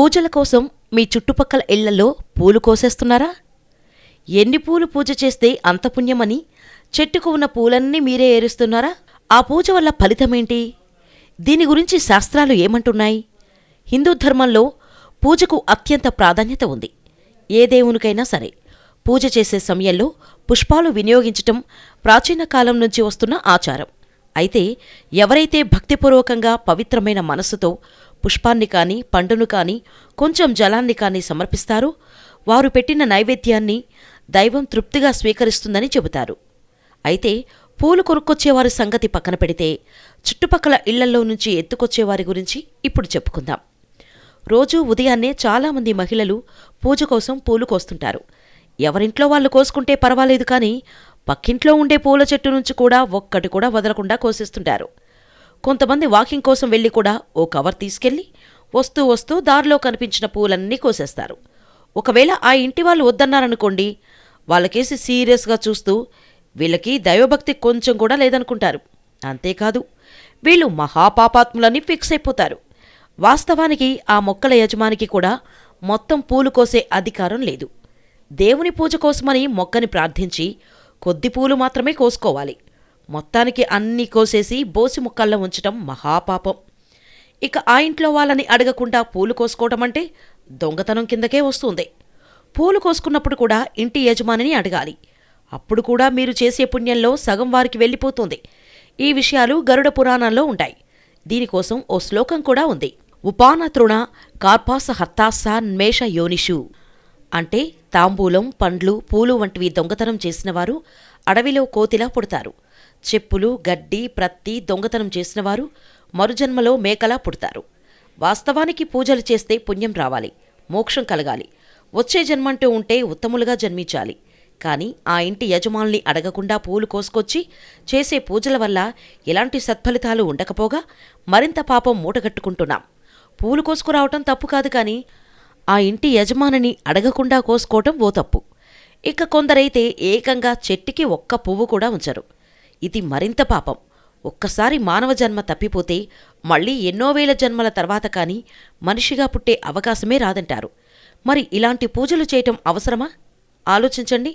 పూజల కోసం మీ చుట్టుపక్కల ఇళ్ళలో పూలు కోసేస్తున్నారా? ఎన్ని పూలు పూజ చేస్తే అంత పుణ్యమని చెట్టుకు ఉన్న పూలన్నీ మీరే ఏరుస్తున్నారా? ఆ పూజ వల్ల ఫలితమేంటి? దీని గురించి శాస్త్రాలు ఏమంటున్నాయి? హిందూ ధర్మంలో పూజకు అత్యంత ప్రాధాన్యత ఉంది. ఏ దేవునికైనా సరే పూజ చేసే సమయంలో పుష్పాలు వినియోగించటం ప్రాచీన కాలం నుంచి వస్తున్న ఆచారం. అయితే ఎవరైతే భక్తిపూర్వకంగా పవిత్రమైన మనస్సుతో పుష్పాన్ని కానీ పండును కానీ కొంచెం జలాన్ని కానీ సమర్పిస్తారు. వారు పెట్టిన నైవేద్యాన్ని దైవం తృప్తిగా స్వీకరిస్తుందని చెబుతారు. అయితే పూలు కొనుక్కొచ్చేవారి సంగతి పక్కన పెడితే చుట్టుపక్కల ఇళ్ళల్లో నుంచి ఎత్తుకొచ్చేవారి గురించి ఇప్పుడు చెప్పుకుందాం. రోజూ ఉదయాన్నే చాలామంది మహిళలు పూజ కోసం పూలు కోస్తుంటారు. ఎవరింట్లో వాళ్ళు కోసుకుంటే పర్వాలేదు కానీ పక్కింట్లో ఉండే పూల చెట్టు నుంచి కూడా ఒక్కటి కూడా వదలకుండా కోసేస్తుంటారు. కొంతమంది వాకింగ్ కోసం వెళ్ళి కూడా ఓ కవర్ తీసుకెళ్ళి వస్తూ వస్తూ దారిలో కనిపించిన పూలన్నీ కోసేస్తారు. ఒకవేళ ఆ ఇంటి వాళ్ళు వద్దన్నారనుకోండి వాళ్ళకేసి సీరియస్గా చూస్తూ వీళ్ళకి దైవభక్తి కొంచెం కూడా లేదనుకుంటారు. అంతేకాదు వీళ్ళు మహాపాపాత్ములని ఫిక్స్ అయిపోతారు. వాస్తవానికి ఆ మొక్కల యజమానికి కూడా మొత్తం పూలు కోసే అధికారం లేదు. దేవుని పూజ కోసమని మొక్కని ప్రార్థించి కొద్ది పూలు మాత్రమే కోసుకోవాలి. మొత్తానికి అన్నీ కోసేసి బోసి ముక్కల్లో ఉంచటం మహాపాపం. ఇక ఆ ఇంట్లో వాళ్ళని అడగకుండా పూలు కోసుకోవటం అంటే దొంగతనం కిందకే వస్తుంది. పూలు కోసుకున్నప్పుడు కూడా ఇంటి యజమానిని అడగాలి. అప్పుడు కూడా మీరు చేసే పుణ్యంలో సగం వారికి వెళ్ళిపోతుంది. ఈ విషయాలు గరుడ పురాణంలో ఉంటాయి. దీనికోసం ఓ శ్లోకం కూడా ఉంది. ఉపాన తృణ కార్పాస హత్తాస మేష యోనిషు అంటే తాంబూలం పండ్లు పూలు వంటివి దొంగతనం చేసినవారు అడవిలో కోతిలా పుడతారు. చెప్పులు గడ్డి ప్రత్తి దొంగతనం చేసినవారు మరుజన్మలో మేకలా పుడతారు. వాస్తవానికి పూజలు చేస్తే పుణ్యం రావాలి మోక్షం కలగాలి. వచ్చే జన్మంటూ ఉంటే ఉత్తములుగా జన్మించాలి. కానీ ఆ ఇంటి యజమానుల్ని అడగకుండా పూలు కోసుకొచ్చి చేసే పూజల వల్ల ఎలాంటి సత్ఫలితాలు ఉండకపోగా మరింత పాపం మూటగట్టుకుంటున్నాం. పూలు కోసుకురావటం తప్పు కాదు కానీ ఆ ఇంటి యజమానిని అడగకుండా కోసుకోవటం ఓ తప్పు. ఇక కొందరైతే ఏకంగా చెట్టుకి ఒక్క పువ్వు కూడా ఉంచరు. ఇది మరింత పాపం. ఒక్కసారి మానవ జన్మ తప్పిపోతే మళ్ళీ ఎన్నో వేల జన్మల తర్వాత కానీ మనిషిగా పుట్టే అవకాశమే రాదంటారు. మరి ఇలాంటి పూజలు చేయటం అవసరమా? ఆలోచించండి.